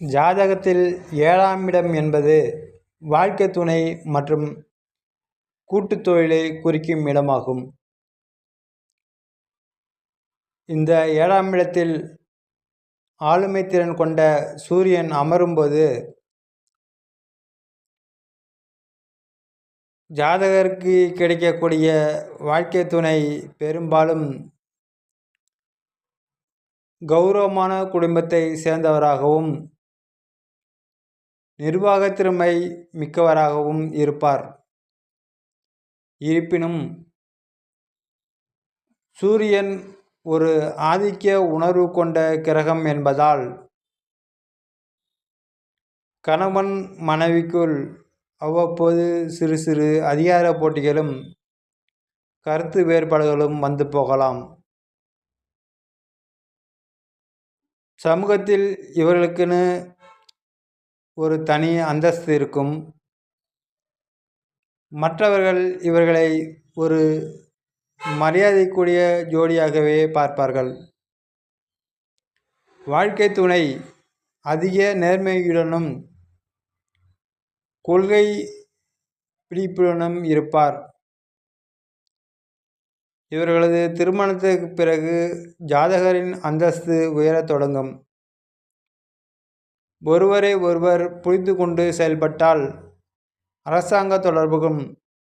ஜாதகத்தில் ஏழாம் இடம் என்பது வாழ்க்கை துணை மற்றும் கூட்டுத் தொழிலை குறிக்கும் இடமாகும். இந்த ஏழாம் இடத்தில் ஆளுமை திறன் கொண்ட சூரியன் அமரும்போது ஜாதகருக்கு கிடைக்கக்கூடிய வாழ்க்கை துணை பெரும்பாலும் கௌரவமான குடும்பத்தை சேர்ந்தவராகவும் நிர்வாகத்திறமை மிக்கவராகவும் இருப்பார். இருப்பினும் சூரியன் ஒரு ஆதிக்க உணர்வு கொண்ட கிரகம் என்பதால் கணவன் மனைவிக்குள் அவ்வப்போது சிறு சிறு அதிகார போட்டிகளும் கருத்து வேறுபாடுகளும் வந்து போகலாம். சமூகத்தில் இவர்களுக்குன்னு ஒரு தனி அந்தஸ்து இருக்கும். மற்றவர்கள் இவர்களை ஒரு மரியாதைக்குரிய ஜோடியாகவே பார்ப்பார்கள். வாழ்க்கை துணை அதிக நேர்மையுடனும் கொள்கை பிடிப்புடனும் இருப்பார். இவர்களது திருமணத்துக்கு பிறகு ஜாதகரின் அந்தஸ்து உயரத் தொடங்கும். ஒருவரை ஒருவர் புரிந்து கொண்டு செயல்பட்டால் அரசாங்க தொடர்புகளும்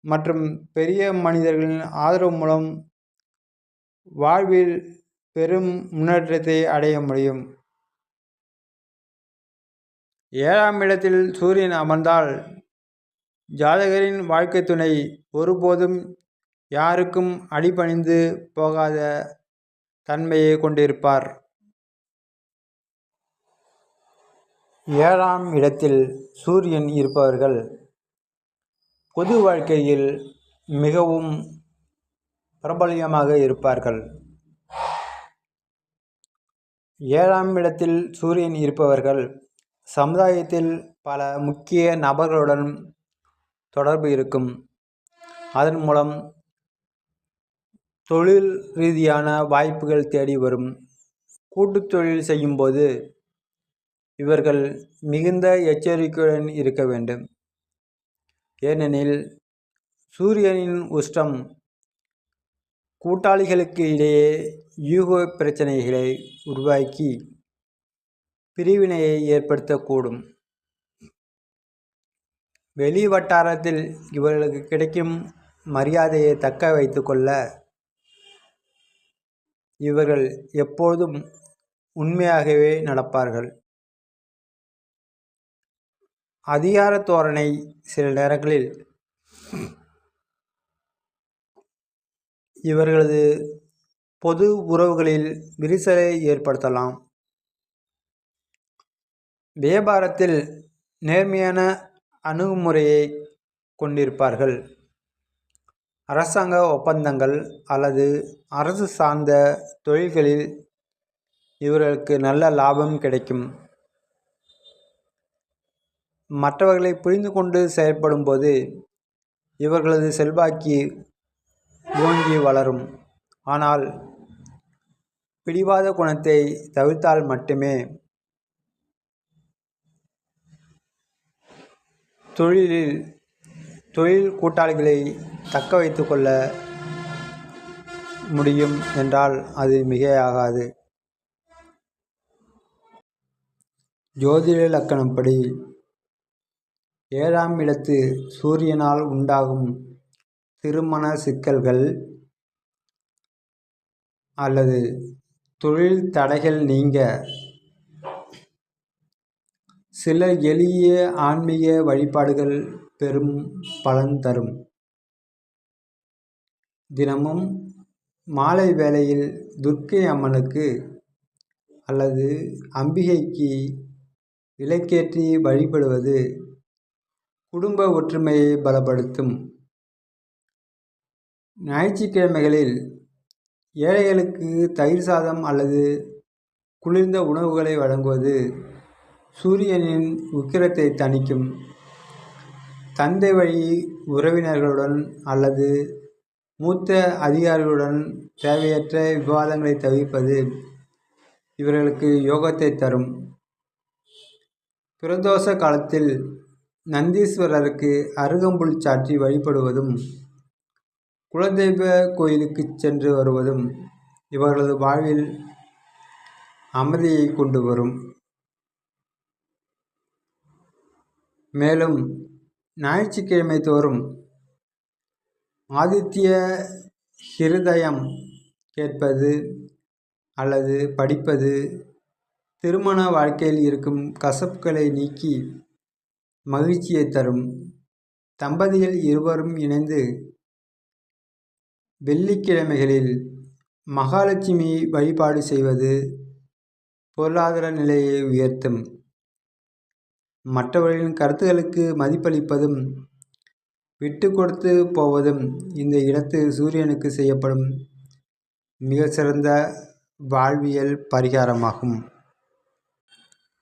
மற்றும் பெரிய மனிதர்களின் ஆதரவு மூலம் வாழ்வில் பெரும் முன்னேற்றத்தை அடைய முடியும். ஏழாம் இடத்தில் சூரியன் அமர்ந்தால் ஜாதகரின் வாழ்க்கை துணை ஒருபோதும் யாருக்கும் அடிபணிந்து போகாத தன்மையை கொண்டிருப்பார். ஏழாம் இடத்தில் சூரியன் இருப்பவர்கள் பொது வாழ்க்கையில் மிகவும் பிரபல்யமாக இருப்பார்கள். ஏழாம் இடத்தில் சூரியன் இருப்பவர்கள் சமுதாயத்தில் பல முக்கிய நபர்களுடன் தொடர்பு இருக்கும். அதன் மூலம் தொழில் ரீதியான வாய்ப்புகள் தேடி வரும். கூட்டுத் தொழில் செய்யும்போது இவர்கள் மிகுந்த எச்சரிக்கையுடன் இருக்க வேண்டும். ஏனெனில் சூரியனின் உஷ்டம் கூட்டாளிகளுக்கு இடையே யூக பிரச்சனைகளை உருவாக்கி பிரிவினையை ஏற்படுத்தக்கூடும். வெளி வட்டாரத்தில் இவர்களுக்கு கிடைக்கும் மரியாதையை தக்க வைத்து கொள்ள இவர்கள் எப்பொழுதும் உண்மையாகவே நடப்பார்கள். அதிகார தோரணை சில நேரங்களில் இவர்களது பொது உறவுகளில் விரிசலை ஏற்படுத்தலாம். வியாபாரத்தில் நேர்மையான அணுகுமுறையை கொண்டிருப்பார்கள். அரசாங்க ஒப்பந்தங்கள் அல்லது அரசு சார்ந்த தொழில்களில் இவர்களுக்கு நல்ல லாபம் கிடைக்கும். மற்றவர்களை புரிந்து கொண்டு செயல்படும்போது இவர்களது செல்வாக்கு ஓங்கி வளரும். ஆனால் பிடிவாத குணத்தை தவிர்த்தால் மட்டுமே தொழிலில் தொழில் கூட்டாளிகளை தக்க வைத்து கொள்ள முடியும் என்றால் அது மிகையாகாது. ஜோதிட லக்கணப்படி ஏழாம் இடத்து சூரியனால் உண்டாகும் திருமண சிக்கல்கள் அல்லது தொழில் தடைகள் நீங்க சில எளிய ஆன்மீக வழிபாடுகள் பெரும் பலன் தரும். தினமும் மாலை வேளையில் துர்க்கை அம்மனுக்கு அல்லது அம்பிகைக்கு விளக்கேற்றி வழிபடுவது குடும்ப ஒற்றுமையை பலப்படுத்தும். ஞாயிற்றுக்கிழமைகளில் ஏழைகளுக்கு தயிர் சாதம் அல்லது குளிர்ந்த உணவுகளை வழங்குவது சூரியனின் உக்கிரத்தை தணிக்கும். தந்தை வழி உறவினர்களுடன் அல்லது மூத்த அதிகாரிகளுடன் தேவையற்ற விவாதங்களை தவிர்ப்பது இவர்களுக்கு யோகத்தை தரும். பிரதோஷ காலத்தில் நந்தீஸ்வரருக்கு அருகம்புல் சாற்றி வழிபடுவதும் குலதெய்வ கோயிலுக்கு சென்று வருவதும் இவர்களது வாழ்வில் அமைதியை கொண்டு வரும். மேலும் ஞாயிற்றுக்கிழமை தோறும் ஆதித்ய ஹிருதயம் கேட்பது அல்லது படிப்பது திருமண வாழ்க்கையில் இருக்கும் கசப்புகளை நீக்கி மகிழ்ச்சியை தரும். தம்பதிகள் இருவரும் இணைந்து வெள்ளிக்கிழமைகளில் மகாலட்சுமி வழிபாடு செய்வது பொருளாதார நிலையை உயர்த்தும். மற்றவர்களின் கருத்துக்களுக்கு மதிப்பளிப்பதும் விட்டு கொடுத்து போவதும் இந்த இடத்து சூரியனுக்கு செய்யப்படும் மிக சிறந்த வாழ்வியல் பரிகாரமாகும்.